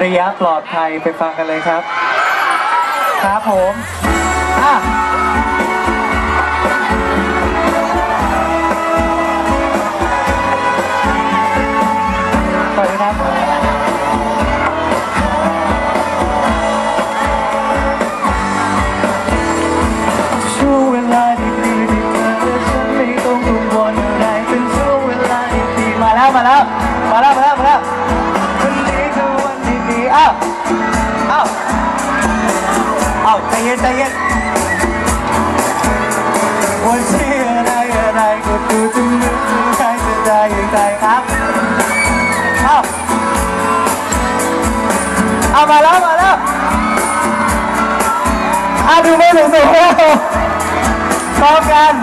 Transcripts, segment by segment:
ระยะปลอดภัยไปฟังกันเลยครับ ครับผมอะสวัสดีครับช่วงเวลาดีๆที่เธอและฉันไม่ต้องกังวลอะไรเป็นช่วงเวลาดีๆมาแล้ว มาแล้ว มาแล้ว มาแล้ว ๆอ้าวอ้าใจเย็นใจเย็นวันที่อะไรอะไรก็ดูจะนึกถึงใครจะได้อย่างไรครับ เอ้า เอามาแล้วมาแล้วอะดูไม่ถึงสูงแล้วพร้อมกัน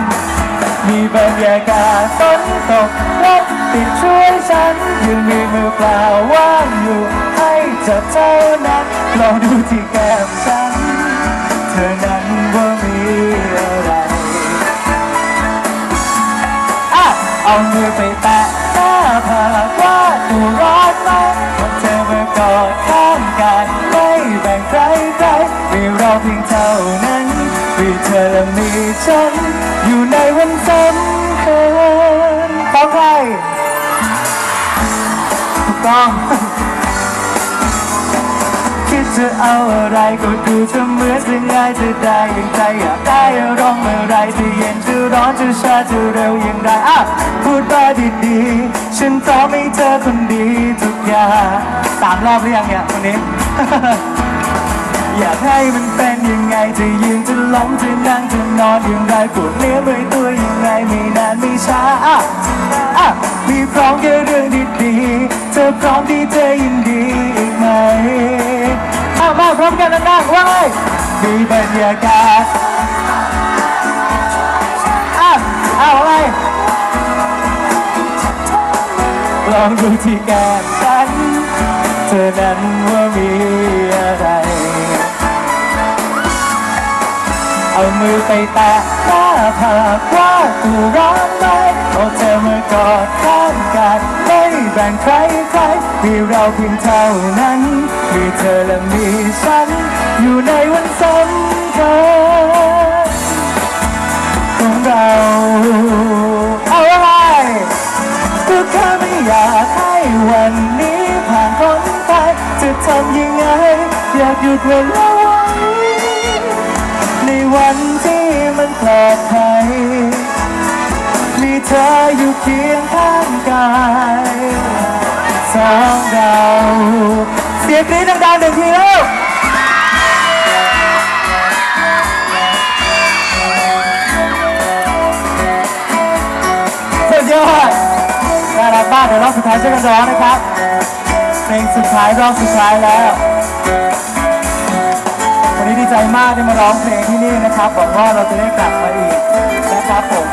มีบรรยากาศฝนตกรถติดช่วยฉันยังมีมือเปล่าว่างอยู่ ให้จับเท่านั้นลองดูที่แก้มฉัน เธอนั้นว่ามีอะไรอะเอามือไปแตะหน้าผากว่าตัวร้อนไหมวันเธอมากอดข้างกันไม่แบ่งใครใครมีเราเพียงเท่านั้นมีเธอและมีฉัน อยู่ในวันสำคัญของใครถูกต้อง จะเอาอะไรก็ดูจะเหมือนจะง่ายจะได้อย่างใจอยากได้อารมณ์อะไรจะเย็นจะร้อนจะชาจะเร็วอย่างไรอะพูดมาดีๆฉันพร้อมให้เธอคนดีทุกอย่างสามรอบหรือยังเนี่ยคนนี้อยากให้มันเป็นยังไงจะยืนจะล้มจะนั่งจะนอนอย่างไรปวดเนื้อเมื่อยตัวยังไงไม่นานไม่ช้าอะอะมีพร้อมแค่เรื่องดีๆเธอพร้อมที่จะยินดี มีบรรยากาศอะเอาอะไรลองดูที่แก้มฉัน เธอนั้นว่ามีอะไร เอามือไปแตะหน้าผากว่าตัวร้อนไหมเอาเธอมากอดข้างกัน แบ่งใครใครมีเราเพียงเท่านั้น มีเธอและมีฉัน อยู่ในวันสำคัญของเราเอาอะไรก็แค่ไม่อยากให้วันนี้ผ่านพ้นไปจะทำยังไง อยากหยุดเวลาไว้ในวันที่มันปลอดภัยมีเธออยู่เคียงข้างกาย สียงกรี๊ดดังๆหนึ่งทีแล้วสุดยอดน่ารักมากเดี๋ยวรอบสุดท้ายช่วยกันร้องนะครับ เพลงสุดท้ายรอบสุดท้ายแล้ว วันนี้ดีใจมากที่มาร้องเพลงที่นี่นะครับหวังว่าเราจะได้กลับมาอีกนะครับผม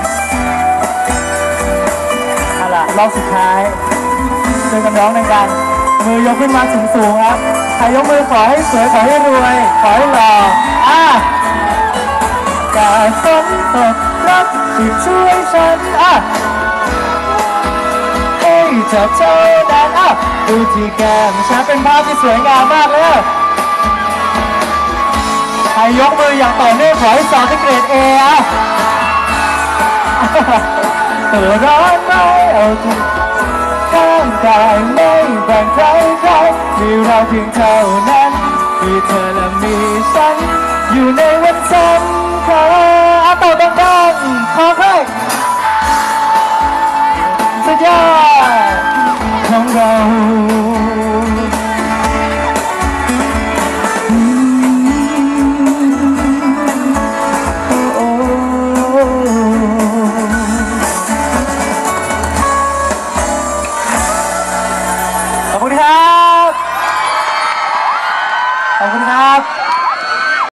เอาล่ะรอบสุดท้ายช่วยกันร้องในกัน มือยกขึ้นมาสูงๆครับ ใครยกมือขอให้สวยขอให้รวย ขอให้หล่ออะแต่ฝนตกรักที่ช่วยฉันอะให้จับเท่านั้นอะดูที่แก้มฉันเป็นภาพที่สวยงามมากเลยใครยกมืออย่างต่อเนื่องขอให้สอบที่เกรดเออะตัวร้อนไหมเอาทุก ข้ามกายไม่แบ่งใครใครมีเราเพียงเท่านั้น มีเธอและมีฉัน อยู่ในวันสำคัญ